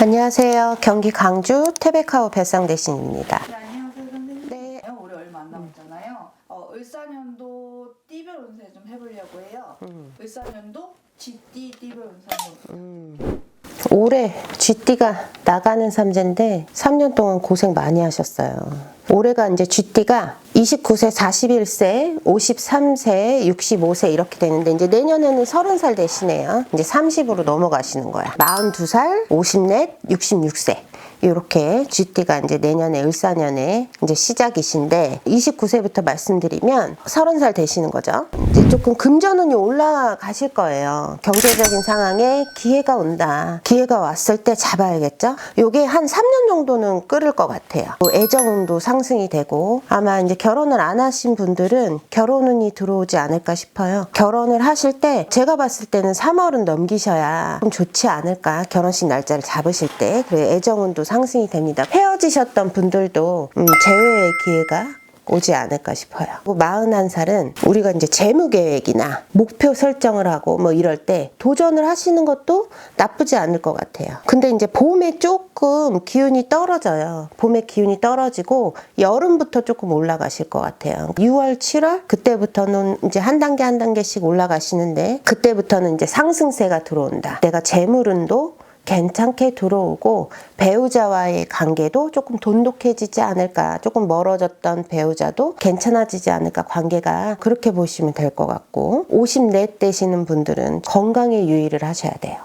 안녕하세요. 경기 강주 태백하우 배상 대신입니다. 네, 안녕하세요 선생님. 네. 올해 얼마 안 남았잖아요. 어, 을사년도 띠별 운세 좀 해보려고 해요. 음. 을사년도 쥐띠 띠별 운세 한번 올해 쥐띠가 나가는 삼재인데 3년 동안 고생 많이 하셨어요. 올해가 이제 쥐띠가 29세, 41세, 53세, 65세 이렇게 되는데 이제 내년에는 30살 되시네요. 이제 30으로 넘어가시는 거야. 42살, 54, 66세. 이렇게 쥐띠가 이제 내년에 을사년에 이제 시작이신데 29세부터 말씀드리면 30살 되시는 거죠. 조금 금전운이 올라가실 거예요. 경제적인 상황에 기회가 온다. 기회가 왔을 때 잡아야겠죠. 요게 한 3년 정도는 끓을 것 같아요. 또 애정운도 상승이 되고 아마 이제 결혼을 안 하신 분들은 결혼운이 들어오지 않을까 싶어요. 결혼을 하실 때 제가 봤을 때는 3월은 넘기셔야 좀 좋지 않을까. 결혼식 날짜를 잡으실 때. 그리고 애정운도 상승이 됩니다. 헤어지셨던 분들도 음, 재회의 기회가 오지 않을까 싶어요. 41살은 우리가 이제 재무 계획이나 목표 설정을 하고 뭐 이럴 때 도전을 하시는 것도 나쁘지 않을 것 같아요. 근데 이제 봄에 조금 기운이 떨어져요. 봄에 기운이 떨어지고 여름부터 조금 올라가실 것 같아요. 6월, 7월 그때부터는 이제 한 단계 한 단계씩 올라가시는데 그때부터는 이제 상승세가 들어온다. 내가 재물운도 괜찮게 들어오고 배우자와의 관계도 조금 돈독해지지 않을까 조금 멀어졌던 배우자도 괜찮아지지 않을까 관계가 그렇게 보시면 될 것 같고 54 되시는 분들은 건강에 유의를 하셔야 돼요.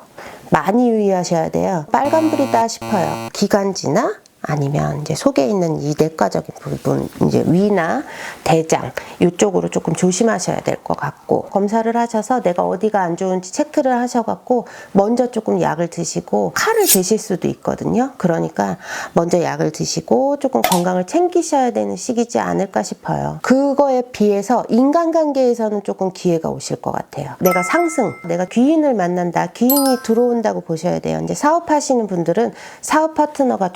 많이 유의하셔야 돼요. 빨간불이다 싶어요. 기관지나 아니면 이제 속에 있는 이 내과적인 부분, 이제 위나 대장 이쪽으로 조금 조심하셔야 될 것 같고 검사를 하셔서 내가 어디가 안 좋은지 체크를 하셔갖고 먼저 조금 약을 드시고 칼을 드실 수도 있거든요. 그러니까 먼저 약을 드시고 조금 건강을 챙기셔야 되는 시기지 않을까 싶어요. 그거에 비해서 인간관계에서는 조금 기회가 오실 것 같아요. 내가 상승, 내가 귀인을 만난다, 귀인이 들어온다고 보셔야 돼요. 이제 사업하시는 분들은 사업 파트너가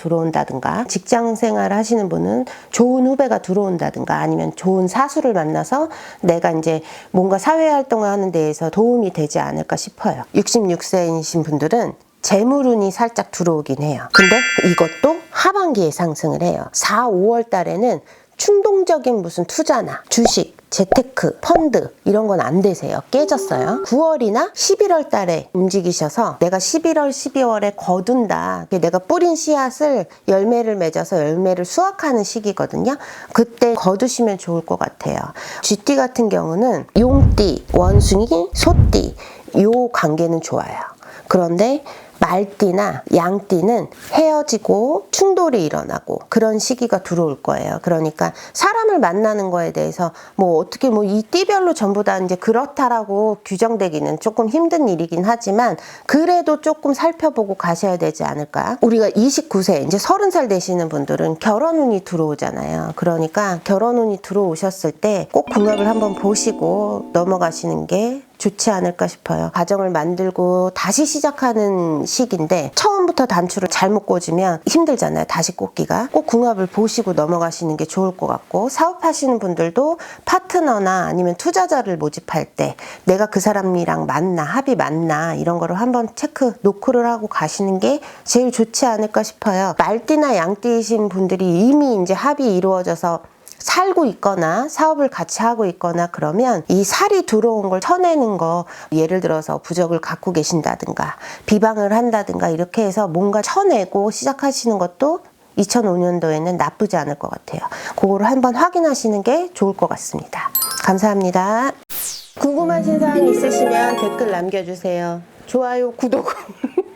들어온다든가 직장 생활 하시는 분은 좋은 후배가 들어온다든가 아니면 좋은 사수를 만나서 내가 이제 뭔가 사회 활동을 하는 데에서 도움이 되지 않을까 싶어요. 66세이신 분들은 재물운이 살짝 들어오긴 해요. 근데 이것도 하반기에 상승을 해요. 4, 5월 달에는 충동적인 무슨 투자나 주식, 재테크, 펀드 이런 건 안 되세요. 깨졌어요. 9월이나 11월 달에 움직이셔서 내가 11월, 12월에 거둔다. 내가 뿌린 씨앗을 열매를 맺어서 열매를 수확하는 시기거든요. 그때 거두시면 좋을 것 같아요. 쥐띠 같은 경우는 용띠, 원숭이, 소띠 요 관계는 좋아요. 그런데 말띠나 양띠는 헤어지고 충돌이 일어나고 그런 시기가 들어올 거예요. 그러니까 사람을 만나는 거에 대해서 뭐 어떻게 뭐 이 띠별로 전부 다 이제 그렇다라고 규정되기는 조금 힘든 일이긴 하지만 그래도 조금 살펴보고 가셔야 되지 않을까. 우리가 29세 이제 30살 되시는 분들은 결혼 운이 들어오잖아요. 그러니까 결혼 운이 들어오셨을 때 꼭 궁합을 한번 보시고 넘어가시는 게 좋지 않을까 싶어요. 가정을 만들고 다시 시작하는 시기인데 처음부터 단추를 잘못 꽂으면 힘들잖아요. 다시 꽂기가. 꼭 궁합을 보시고 넘어가시는 게 좋을 것 같고 사업하시는 분들도 파트너나 아니면 투자자를 모집할 때 내가 그 사람이랑 맞나 합이 맞나 이런 거를 한번 체크 노크를 하고 가시는 게 제일 좋지 않을까 싶어요. 말띠나 양띠이신 분들이 이미 이제 합이 이루어져서 살고 있거나 사업을 같이 하고 있거나 그러면 이 살이 들어온 걸 쳐내는 거 예를 들어서 부적을 갖고 계신다든가 비방을 한다든가 이렇게 해서 뭔가 쳐내고 시작하시는 것도 2005년도에는 나쁘지 않을 것 같아요. 그거를 한번 확인하시는 게 좋을 것 같습니다. 감사합니다. 궁금하신 사항 있으시면 댓글 남겨주세요. 좋아요, 구독.